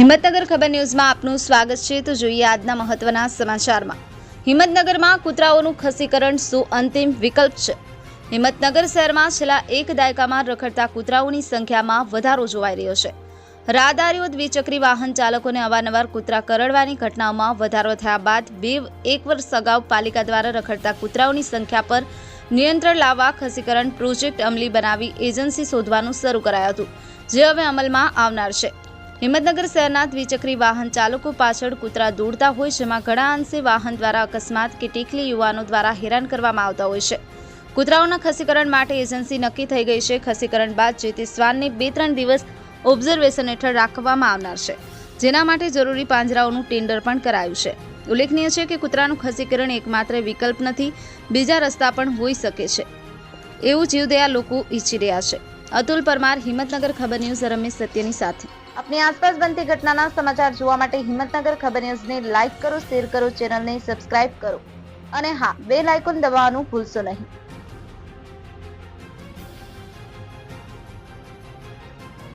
હિંમતનગર ખબર ન્યૂઝમાં આપનું સ્વાગત છે. તો જોઈએ આજના મહત્વના સમાચારમાં. હિંમતનગરમાં કૂતરાઓનું ખસીકરણ શું અંતિમ વિકલ્પ છે? હિંમતનગર શહેરમાં છેલ્લા એક દાયકામાં રખડતા કૂતરાઓની સંખ્યામાં વધારો જોવાઈ રહ્યો છે. રાહદારીઓ દ્વિચક્રી વાહન ચાલકોને અવારનવાર કૂતરા કરડવાની ઘટનાઓમાં વધારો થયા બાદ બે એક વર્ષ અગાઉ પાલિકા દ્વારા રખડતા કૂતરાઓની સંખ્યા પર નિયંત્રણ લાવવા ખસીકરણ પ્રોજેક્ટ અમલી બનાવી એજન્સી શોધવાનું શરૂ કરાયું હતું, જે હવે અમલમાં આવનાર છે. હિંમતનગર શહેરના દ્વિચક્રી વાહન ચાલકો પાછળ કૂતરા દોડતા હોય જેમાં ઘણા અંશે વાહન દ્વારા અકસ્માત કે ટેકલી યુવાનો દ્વારા હેરાન કરવામાં આવતા હોય છે. કૂતરાઓના ખસીકરણ માટે એજન્સી નક્કી થઈ ગઈ છે. ખસીકરણ બાદ જે તે શ્વાનને બે ત્રણ દિવસ ઓબ્ઝર્વેશન હેઠળ રાખવામાં આવનાર છે. જેના માટે જરૂરી પાંજરાઓનું ટેન્ડર પણ કરાયું છે. ઉલ્લેખનીય છે કે કૂતરાનું ખસીકરણ એકમાત્ર વિકલ્પ નથી, બીજા રસ્તા પણ હોઈ શકે છે. એવું જીવદયા લોકો ઈચ્છી રહ્યા છે. અતુલ પરમાર, હિંમતનગર ખબર ન્યૂઝ, રમેશ સત્યની સાથે. આપની આસપાસ બનતી ઘટનાના સમાચાર જોવા માટે હિંમતનગર ખબર ન્યૂઝને લાઈક કરો, શેર કરો, ચેનલને સબસ્ક્રાઇબ કરો. અને હા બે લાઇકોન દબાવવાનું ભૂલશો નહીં.